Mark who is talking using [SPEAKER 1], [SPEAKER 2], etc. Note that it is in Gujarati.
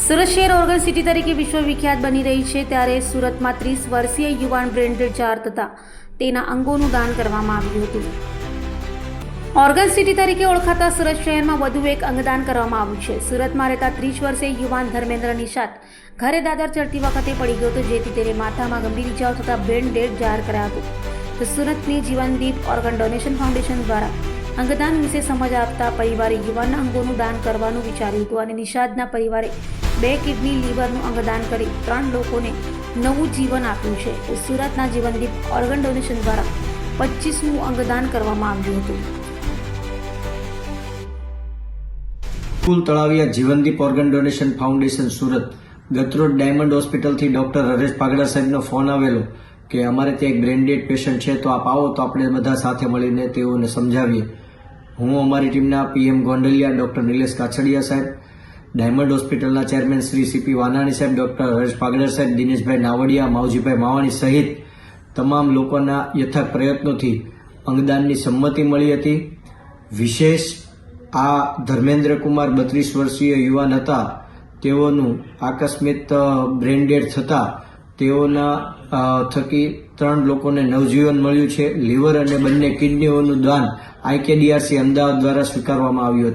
[SPEAKER 1] સુરત શહેર ઓર્ગન સિટી તરીકે વિશ્વવિખ્યાત બની રહી છે ત્યારે સુરતમાં ત્રીસ વર્ષીય યુવાન બ્રેન્ડેડ જાર તથા તેના અંગોનું દાન કરવામાં આવ્યું હતું. ઓર્ગન સિટી તરીકે ઓળખાતા સુરત શહેરમાં વધુ એક અંગદાન કરવામાં આવ્યું છે. સુરતમાં રહેતા ત્રીસ વર્ષીય યુવાન ધર્મેન્દ્ર નિષાદ ઘરે દાદર ચડતી વખતે પડી ગયો હતો, જેથી તેને માથામાં ગંભીર ઇજાઓ થતાં બ્રેન ડેડ જાહેર કર્યા હતું. તો સુરતની જીવનદીપ ઓર્ગન ડોનેશન ફાઉન્ડેશન દ્વારા અંગદાન વિશે સમજ આપતા પરિવારે યુવાનના અંગોનું દાન કરવાનું વિચાર્યું હતું અને નિષાદના પરિવારે બે કિડની લીવરનું અંગદાન કરી ત્રણ લોકોને નવું જીવન આપ્યું છે. સુરતના જીવનદીપ ઓર્ગન ડોનેશન દ્વારા પચીસમું અંગદાન કરવામાં આવ્યું હતું.
[SPEAKER 2] કુલ Talaviya Jivandeep organ donation foundation Surat. ગતરોજ ડાયમંડ હોસ્પિટલથી ડોક્ટર હરેશ પાગડા સાહેબનો ફોન આવેલો કે અમારે ત્યાં એક બ્રેન્ડેડ પેશન્ટ છે, તો આપ આવો, તો આપણે બધા સાથે મળીને તેઓને સમજાવીએ. હું અમારી ટીમના પીએમ ગોંડલિયા, ડોક્ટર નિલેશ કાછડિયા સાહેબ ડાયમંડ હોસ્પિટલના ચેરમેન શ્રી સીપી વાનાણી સાહેબ, ડોક્ટર હર્ષ પાગડર સાહેબ, દિનેશભાઈ નાવડિયા, માવજીભાઈ માવાણી સહિત તમામ લોકોના યથાર્થ પ્રયત્નોથી અંગદાનની સંમતિ મળી હતી. વિશેષ આ ધર્મેન્દ્ર કુમાર બત્રીસ વર્ષીય યુવાન હતા. તેઓનું આકસ્મિક બ્રેન્ડેડ થતા તેઓના થકી ત્રણ લોકોને નવજીવન મળ્યું છે. લીવર અને બંને કિડનીઓનું દાન આઈકેડીઆરસી અમદાવાદ દ્વારા સ્વીકારવામાં આવ્યું હતું.